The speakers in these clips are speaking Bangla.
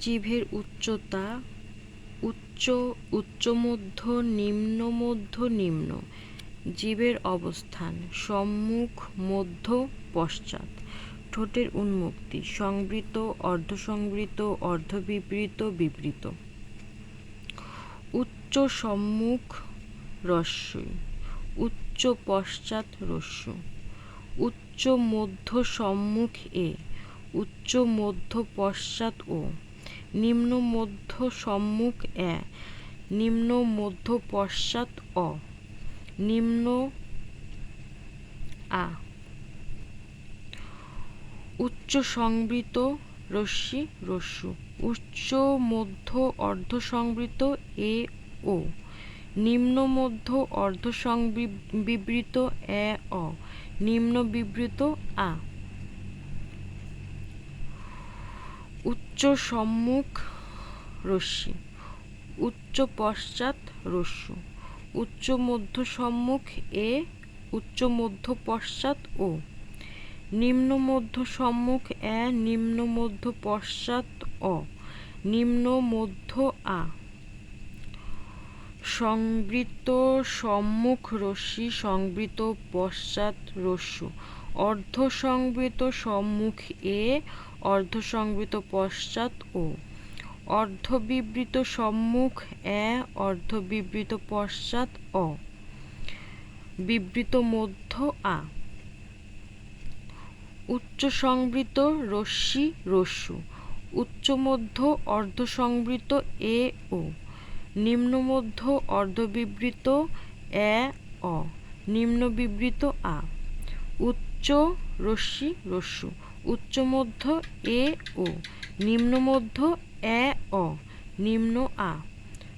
জিভের উচ্চতা, উচ্চ উচ্চ মধ্য নিম্ন মধ্য নিম্ন। জীবের অবস্থান, সম্মুখ, মধ্য, পশ্চাৎ। ঠোঁটের উন্মুক্তি, সংবৃত, অর্ধসংবৃত, অর্ধবিবৃত, বিবৃত। উচ্চ সম্মুখ রস্যই, উচ্চ পশ্চাৎ রস্যু। উচ্চ মধ্য সম্মুখ এ, উচ্চ মধ্য পশ্চাৎ ও। নিম্ন মধ্য সম্মুখ এ, নিম্ন মধ্য পশ্চাৎ অ, নিম্ন আ, উচ্চ সংবৃত রশ্মি রস্যু উচ্চ মধ্য অর্ধ সংবৃত এ ও, নিম্ন মধ্য অর্ধ সংবৃত এ অ, নিম্ন বিবৃত আ। উচ্চ সম্মুখ রশ্মি, উচ্চ পশ্চাৎ রস্যু উচ্চ মধ্য সম্মুখ এ, উচ্চ মধ্য পশ্চাৎ ও। নিম্ন মধ্য সম্মুখ এ, নিম্ন মধ্য পশ্চাৎ অ, নিম্ন মধ্য আ। সংবৃত সম্মুখ রশ্মি, সংবৃত পশ্চাৎ রস্যু অর্ধ সংবৃত সম্মুখ এ অর্ধ সংবৃত পশ্চাৎ ও। অর্ধবিবৃত সম্মুখ এ, অর্ধবিবৃত পশ্চাৎ অ। বিবৃত মধ্য আ। উচ্চ সংবৃত রশ্মি রস্যু। উচ্চ মধ্য অর্ধ সংবৃত এ ও। নিম্ন মধ্য অর্ধবিবৃত এ, অ। নিম্ন বিবৃত আ উচ্চ রশ্মি রস্যু, উচ্চ মধ্য এ ও, নিম্ন মধ্য এ অ, নিম্ন আ।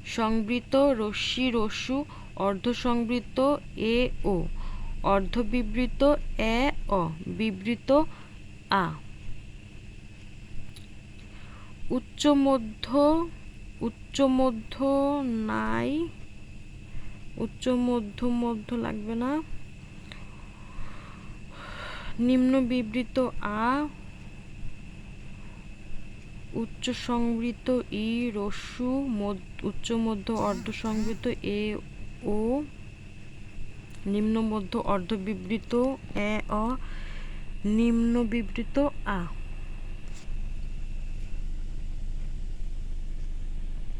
সংবৃত রশ্মি রস্যু অর্ধ সংবৃত এ ও, অর্ধবিবৃত এ অ, বিবৃত আ। উচ্চ মধ্য উচ্চ মধ্য নাই, উচ্চ মধ্য মধ্য লাগবে না। নিম্ন বিবৃত আ উচ্চ সংবৃত ই রস্যু উচ্চ, মধ্য অর্ধ সংবৃত এ, ও, নিম্ন, মধ্য অর্ধ বিবৃত এ, অ নিম্ন বিবৃত আ।